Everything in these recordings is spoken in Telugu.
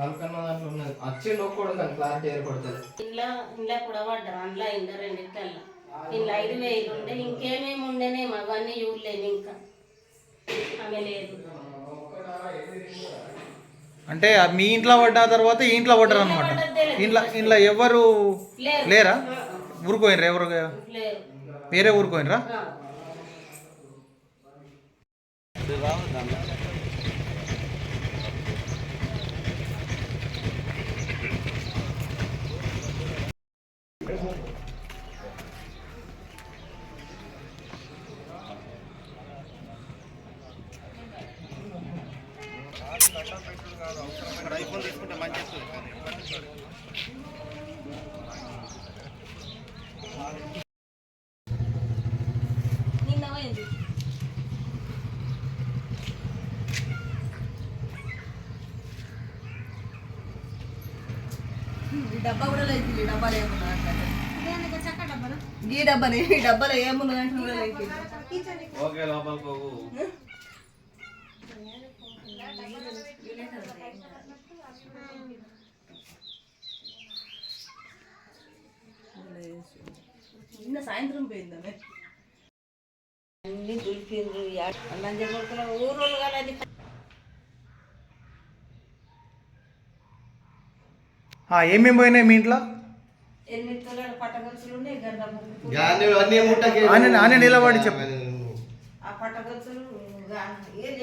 వాళ్ళకన్నా దాంట్లో ఉన్నది. ఒక్కడు కానీ క్లారిటీ ఏర్పడుతుంది. ఇంట్లో ఇంట్లో కూడా పడ్డారు. అందులో ఇంట్లో రెండిట్లల్లో. ఇంట్లో ఐదు వేలు ఉండే ఇంకేమేమి ఉండేనేమో అవన్నీ చూడలేము ఇంకా. ఆమె లేదు. అంటే మీ ఇంట్లో పడ్డ తర్వాత ఈ ఇంట్లో పడ్డారు అనమాట ఇంట్లో ఇంట్లో ఎవరు లేరు. ఊరుకోయినరా ఎవరు? లేరు. వేరే ఊరుకోయినరా? డబ్బా కూడా లేదు ఈ డబ్బాలో ఏమున్నా ఈ డబ్బాని? ఈ డబ్బాలో ఏమున్నది అంటే కూడా లేదు ఓకే లోపలికి నిన్న సాయంత్రం పోయింది అన్ని దులిపిండ్రు చెప్పకుండా ఊరోళ్ళు ఆ, ఏమేమి పోయినాయి మీ ఇంట్లో? ఆయన నిలబడి చెప్పు. ఆ పట్టగొలుసులు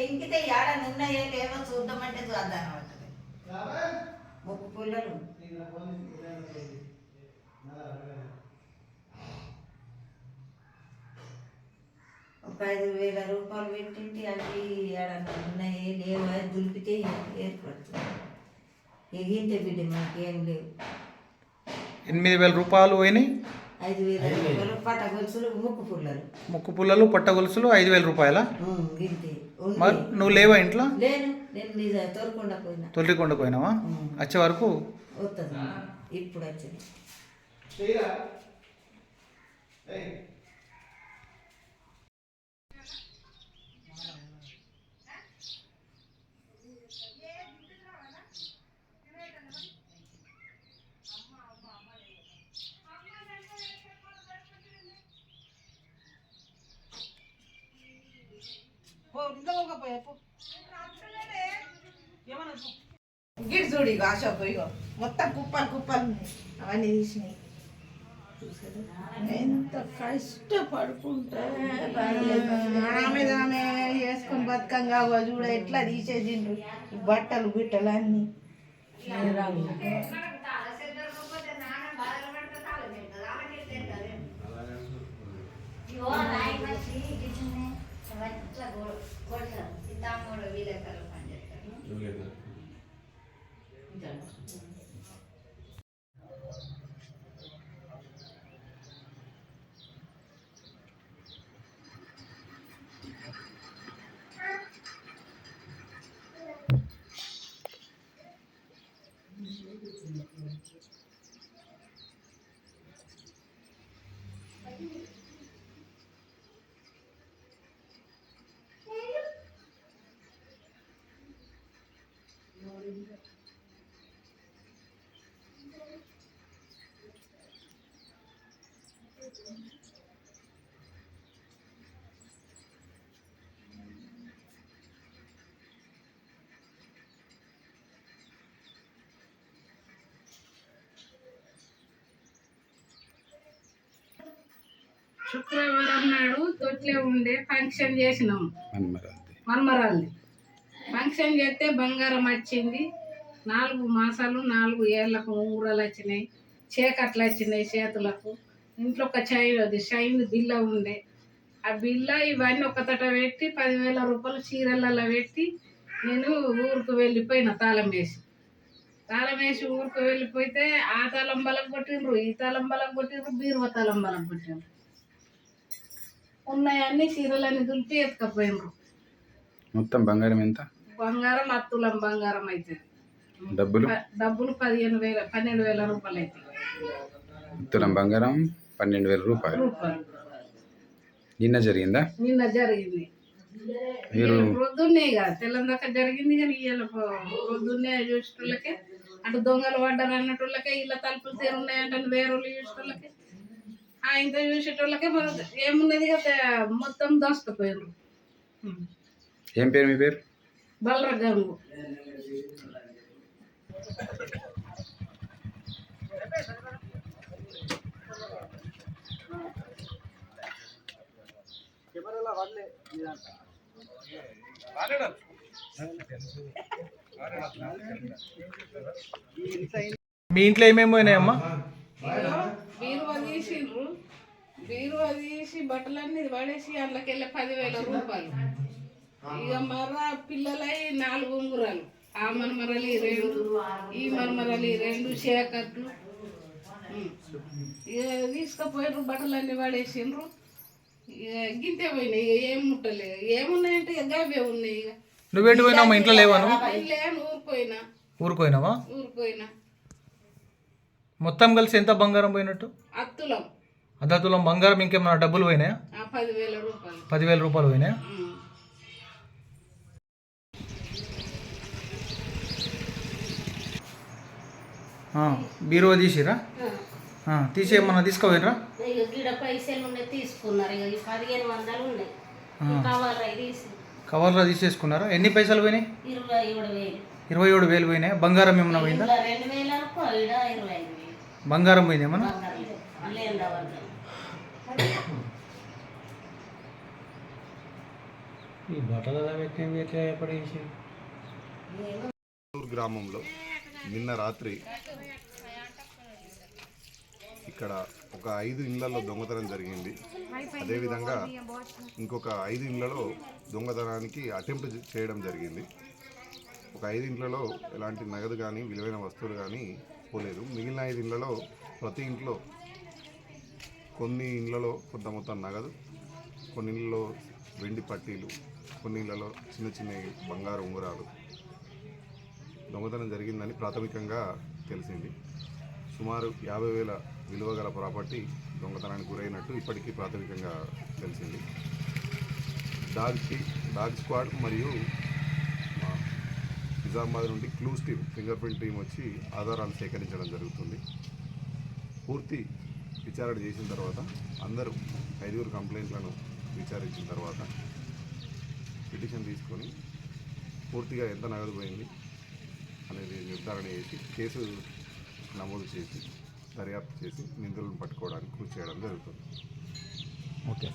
ఎంకితే ఏడని ఉన్నాయో లేవో చూద్దామంటే చూద్దాం అంటది ముక్కు పుల్లలు ఐదు వేల రూపాయలు పెట్టింటి అవి ఏడన్నా ఉన్నాయో లేవో దులిపితే ఏర్పడుతుంది. ఎగింటే బిడ్డ మాకేం లేవు. ఎనిమిది వేల రూపాయలు పోయినాయి? ఐదు వేల. రూపాయలు పట్టగొలుసులు ముక్కు పుల్లలు. ముక్కు పుల్లలు పట్ట గొలుసులు ఐదు వేల రూపాయల. మరి నువ్వు లేవా ఇంట్లో? లేను నేను తోలుకుండా పోయినా. తొలికొండ పోయినావా? వచ్చే వరకు? వస్తుంది ఇప్పుడు వచ్చింది. గిట్ చూడు ఇగో ఆశ ఇగో. మొత్తం కుప్పలు కుప్పలు అవన్నీ తీసినాయి. ఎంత కష్టపడుకుంటా ఆమె ఆమె వేసుకొని బతుకంగా చూడ ఎట్లా తీసేసిండ్రు. బట్టలు బిట్టలు అన్ని. కొడతారు తమ్ముడు వీలేకరు పని చేస్తారు శుక్రవారం నాడు తొట్లే ఉండే ఫంక్షన్ చేసినాం. మన్మరాల్ది ఫంక్షన్ చేస్తే బంగారం వచ్చింది. నాలుగు మాసాలు నాలుగు ఏళ్ళకు ఊరలు వచ్చినాయి చీకట్లు వచ్చినాయి చేతులకు. ఇంట్లో ఒక చైన్ అది షైన్ బిల్ల ఉండే. ఆ బిల్ల ఇవన్నీ ఒక తట పెట్టి పదివేల రూపాయలు చీరలలో పెట్టి నేను ఊరికి వెళ్ళిపోయిన తాళం వేసి. తాళం వేసి ఊరికి వెళ్ళిపోతే ఆ తాళం బలం కొట్టిండ్రు ఈ తాళం బలం కొట్టిండ్రు బీరువా తాళం బలం కొట్టిండ్రు. ఉన్నాయన్నీ చీరలన్నీ దులిపి ఎత్తుకపోయినరు. మొత్తం బంగారం ఎంత? బంగారం అత్తులం బంగారం అయితే డబ్బులు? డబ్బులు పదిహేను వేల పన్నెండు వేల రూపాయలు అయితే తులం బంగారం పన్నెండు వేల రూపాయలు. నిన్న జరిగిందా? నిన్న జరిగింది. మీరు ప్రొద్దున్నే ఇక తెల్లందాక జరిగింది కానీ ఇవాళ చూసేటోళ్ళకే అటు దొంగలు పడ్డారు అన్నట్టులకే ఇళ్ళ తలుపులు తెరున్నాయంటే వేరే వాళ్ళు చూసేటోళ్ళకి. ఆ ఇంత చూసేటోళ్ళకే మన ఏమున్నది కదా మొత్తం దోసుకుపోయారు ఏం పేరు మీ పేరు? బలర మీ ఇంట్లో ఏమేమి పోయినాయమ్మా? బీరువా తీసిండ్రు బీరువా తీసి బట్టలన్నీ పడేసి అందులోకెళ్ళి పదివేల రూపాయలు. ఇక మర్ర పిల్లలై నాలుగు ఉంగురాలు. ఆ మరమరలి రెండు ఈ మరమరలి రెండు షేకట్లు ఇక తీసుకుపోయినారు బట్టలన్నీ పడేసిండ్రు. గింతే పోయినాయి ఏం ముట్టలేదు. ఏమున్నాయంటే ఇక గవే ఉన్నాయి ఇక. నువ్వేంటి పోయినావు? మా ఇంట్లో లేవా నువ్వు? లేని ఊరిపోయినా ఊరుకోయినావా ఊరిపోయినా మొత్తం కలిసి ఎంత బంగారం పోయినట్టు? అత్తులం. అర్ధ తులం బంగారం ఇంకేమైనా డబ్బులు పోయినాయా? పదివేల రూపాయలు. పదివేల రూపాయలు పోయినాయా? బీరువా తీసిరా? ఆ, తీసి ఏమన్నా తీసుకుపోయినరా ఇక గిడ పైసలు ఉన్నాయి తీసుకున్నారు ఇక ఈ పదిహేను వందలు ఉన్నాయి కవర్ అయి తీసి. కవర్లో తీసేసుకున్నారా? ఎన్ని పైసలు పోయినాయి? ఇరవై ఏడు వేలు. ఇరవై ఏడు వేలు పోయినాయి? బంగారం ఏమన్నా పోయిందా? ఇలా రెండు వేలు అనుకో ఈడ ఇరవై ఐదు వేలు. బంగారం పోయింది ఏమన్నా? ఈ బట్టల గ్రామంలో నిన్న రాత్రి ఇక్కడ ఒక ఐదు ఇళ్ళలో దొంగతనం జరిగింది. అదేవిధంగా ఇంకొక ఐదు ఇళ్ళలో దొంగతనానికి అటెంప్ట్ చేయడం జరిగింది. ఒక ఐదు ఇంట్లలో ఎలాంటి నగదు కానీ విలువైన వస్తువులు కానీ పోలేదు. మిగిలిన ఐదు ఇళ్ళలో ప్రతి ఇంట్లో కొన్ని ఇళ్ళలో కొంత మొత్తం నగదు కొన్ని ఇళ్ళలో వెండి పట్టీలు కొన్ని ఇళ్ళలో చిన్న చిన్న బంగారు ఉంగరాలు. దొంగతనం జరిగిందని ప్రాథమికంగా తెలిసింది. సుమారు యాభై వేల విలువ గల ప్రాపర్టీ దొంగతనానికి గురైనట్టు ఇప్పటికీ ప్రాథమికంగా తెలిసింది. డాగ్ టీ డాగ్ స్క్వాడ్ మరియు నిజామాబాద్ నుండి clues team finger print team వచ్చి ఆధారాలు సేకరించడం జరుగుతుంది. పూర్తి విచారణ చేసిన తర్వాత అందరూ ఐదుగురు కంప్లైంట్లను విచారించిన తర్వాత పిటిషన్ తీసుకొని పూర్తిగా ఎంత నగదు పోయింది అనేది నిర్ధారణ చేసి కేసు నమోదు చేసి దర్యాప్తు చేసి నిందితులను పట్టుకోవడానికి కృషి చేయడం జరుగుతుంది. ఓకే